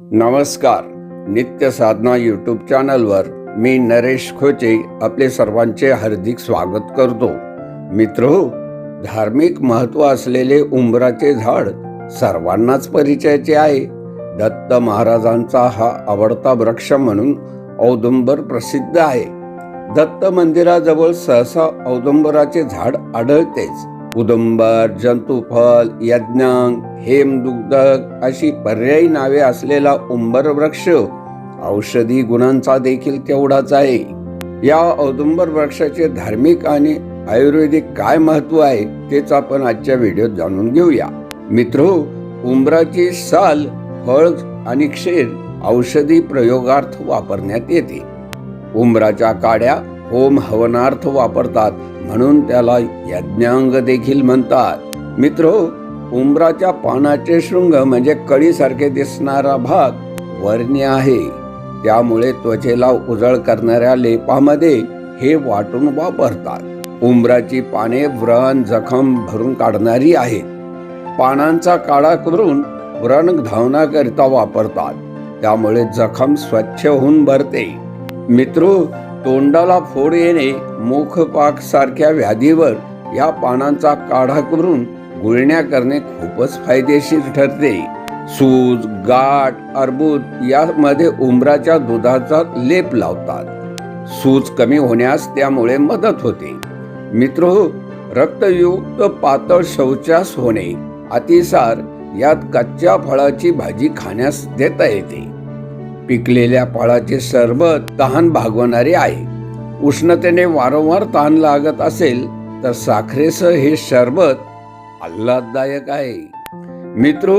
नमस्कार. नित्य साधना यूट्यूब चॅनलवर मी नरेश खोचे आपले सर्वांचे हार्दिक स्वागत करतो. मित्र धार्मिक महत्त्व असलेले उंबराचे झाड सर्वांनाच परिचयाचे आहे. दत्त महाराजांचा हा आवडता वृक्ष म्हणून औदुंबर प्रसिद्ध आहे. दत्त मंदिराजवळ सहसा औदुंबराचे झाड आढळतेच. उदुंबर जंतुफल यज्ञांग हेमदुग्धक अशी पर्यायी नावे असलेला उंबर वृक्ष औषधी गुणांचा देखील तेवढाच आहे. या औदुंबर वृक्षाचे धार्मिक आणि आयुर्वेदिक काय महत्त्व आहे तेच आपण आजच्या व्हिडिओत जाणून घेऊया. मित्रो उंबराची साल फळ आणि क्षीर औषधी प्रयोगार्थ वापरण्यात येते. उंबराच्या काड्या होम हवनार्थ वापरतात म्हणून त्याला यज्ञांग देखील म्हणतात. मित्र उंबराच्या पानाचे शृंग म्हणजे कळीसारखे दिसणारा भाग वर्ण्य आहे. त्यामुळे त्वचेला उजळ करणाऱ्या लेपामध्ये हे वाटून वापरतात. उंबराची पाने व्रण जखम भरून काढणारी आहेत. पानांचा काळा करून व्रण धावण्याकरिता वापरतात. त्यामुळे जखम स्वच्छ होऊन भरते. मित्र तोंडाला फोड येणे मुखपाक सारख्या व्याधीवर या पानांचा काढा करून गुळण्या करणे खूपच फायदेशीर ठरते. सूज गाठ अर्बूद यामध्ये उंबराच्या दुधाचा लेप लावतात. सूज कमी होण्यास त्यामुळे मदत होते. मित्र रक्तयुक्त पातळ शौचास होणे अतिसार यात कच्च्या फळाची भाजी खाण्यास देता येते. पिकलेल्या फळाचे सरबत तहान भागवणारे आहे उष्णतेने वारंवार ताण लागत असेल तर साखरेसह हे सरबत आल्हाददायक आहे. मित्र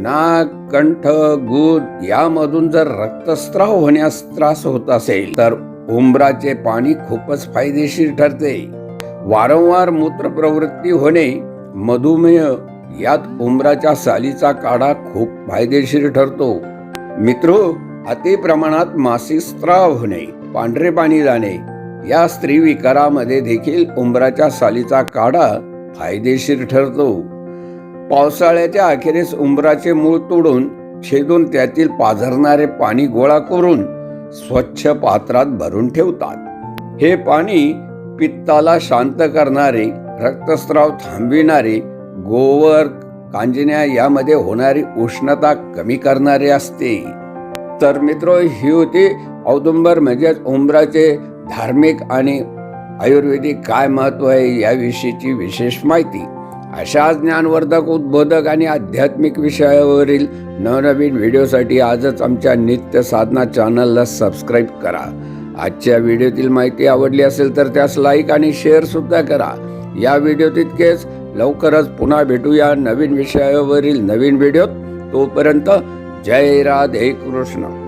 नाक कंठ गुद यामधून जर रक्तस्राव होण्यास त्रास होत असेल तर उंबराचे पाणी खूपच फायदेशीर ठरते. वारंवार मूत्र प्रवृत्ती होणे मधुमेह यात उंबराच्या सालीचा काढा खूप फायदेशीर ठरतो. मित्रो अति प्रमाणात मासिक स्त्राव होणे पांढरे पाणी जाणे या स्त्री विकारामध्ये देखील उंबराच्या सालीचा काढा फायदेशीर ठरतो. पावसाळ्याच्या अखेरीस उंबराचे मूळ तोडून छेदून त्यातील पाझरणारे पाणी गोळा करून स्वच्छ पात्रात भरून ठेवतात. हे पाणी पित्ताला शांत करणारे रक्तस्राव थांबविणारे गोवर कांजिण्या यामध्ये होणारी उष्णता कमी करणारे असते. तर मित्रो ही होती औदुंबर म्हणजेच उंबराचे धार्मिक आणि आयुर्वेदिक काय महत्त्व आहे याविषयीची विशेष माहिती. अशा ज्ञानवर्धक उद्बोधक आणि आध्यात्मिक विषयावरील नवनवीन व्हिडिओसाठी आजच आमच्या नित्य साधना चॅनलला सबस्क्राईब करा. आजच्या व्हिडिओतील माहिती आवडली असेल तर त्यास लाईक आणि शेअर सुद्धा करा. या व्हिडिओ तितकेच. लवकरच पुन्हा भेटूया नवीन विषयावरील नवीन व्हिडिओत. तोपर्यंत जय राधे कृष्ण.